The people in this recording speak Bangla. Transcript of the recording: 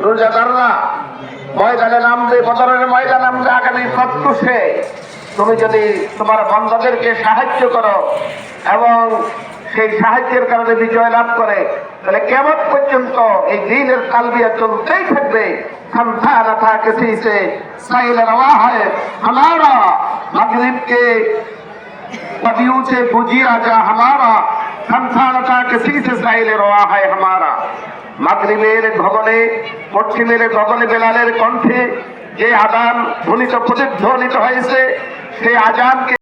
রোজাদাররা ময়দানে নামবে বদরের ময়দানে নামবে আগামী প্রত্যুষে তুমি যদি তোমার বন্ধদেরকে সাহায্য করো এবং সেই সাহায্যের কারণে বিজয় লাভ করে তাহলে কেমন পর্যন্ত এই দিনের কালবিয়া চলতেই থাকবে সন্তান থা কিসি সে সাইল রওয়া হয় हमारा मगरिब के पदियों से गुजिया जा हमारा संसारता किसी से साइल रवा है हमारा মাগরিবের ভবনে পশ্চিমের গগনে বেলালের কণ্ঠে যে আদান ধ্বনিত প্রতিধ্বনিত হয়েছে সেই আজানকে